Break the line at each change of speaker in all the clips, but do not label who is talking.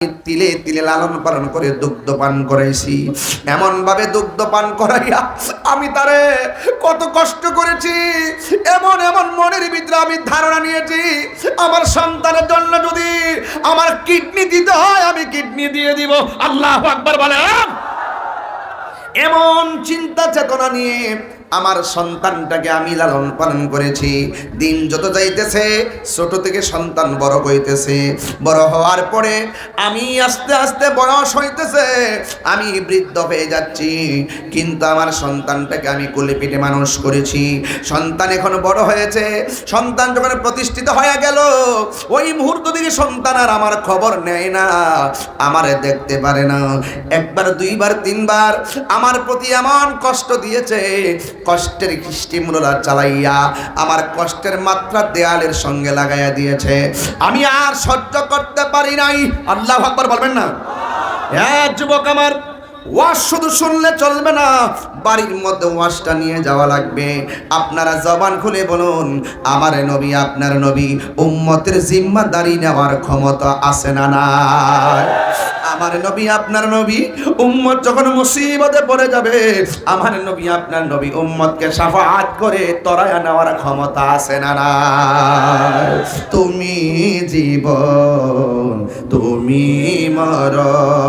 তিলে তিলে লালন পালন করে দুগ্ধ পান করাইছি এমন ভাবে দুগ্ধ পান করাইয়া আমি তারে কত কষ্ট করেছি। এমন এমন মনের ভিতরে আমি ধারণা নিয়েছি, আমার সন্তানের জন্য যদি আমার কিডনি দিতে হয়, আমি কিডনি দিয়ে দিব। আল্লাহ আকবার বলেন। এমন চিন্তা চেতনা নিয়ে আমার সন্তানটাকে আমি লালন পালন করেছি। দিন যত যাইতেছে, ছোট থেকে সন্তান বড় হইতেছে। বড় হওয়ার পরে আমি আস্তে আস্তে বয়স হইতেছে, আমি বৃদ্ধ হয়ে যাচ্ছি। কিন্তু আমার সন্তানটাকে আমি কোলে পিঠে মানুষ করেছি। সন্তান এখন বড় হয়েছে। সন্তান যখন প্রতিষ্ঠিত হয়ে গেল, ওই মুহূর্ত থেকে সন্তান আর আমার খবর নেয় না। আমারে দেখতে পারে না। একবার, দুইবার, তিনবার আমার প্রতি এমন কষ্ট দিয়েছে, কষ্টের কৃষ্টিমূলরা মূলরা চালাইয়া আমার কষ্টের মাত্রা দেয়ালের সঙ্গে লাগাইয়া দিয়েছে। আমি আর সহ্য করতে পারি নাই। আল্লাহ আকবর বলবেন না? হ্যাঁ যুবক আমার ওয়াজ শুধু শুনলে চলবে না, বাড়ির মধ্যে ওয়াশটা নিয়ে যাওয়া লাগবে। আপনারা জবান খুলে বলুন, আমার নবী, আপনার নবী উম্মতের জিম্মাদারি নেওয়ার ক্ষমতা আছে না নাই? আমার নবী, আপনার নবী উম্মত যখন মুসিবতে পড়ে যাবে, আমার নবী, আপনার নবী উম্মতকে সাফাত করে তরায়া নেওয়ার ক্ষমতা আছে না নাই? তুমি জীবন, তুমি মরণ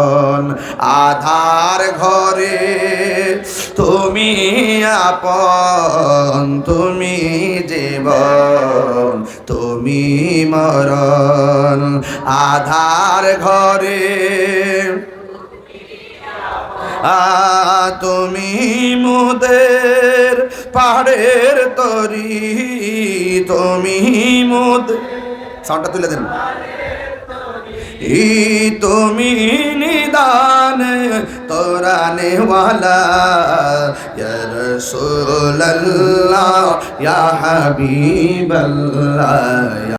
আধার ঘরে তুমি আপন, তুমি জীবন, তুমি মরণ। আধার ঘরে আ, তুমি মুদের পাহাড়ের তরি, তুমি মুদ সাউন্ডটা তুলে দেন। ই, তুমি নিদান তোরানে ওয়ালা ইয়া রাসূলুল্লাহ ইয়া হাবিবাল্লাহ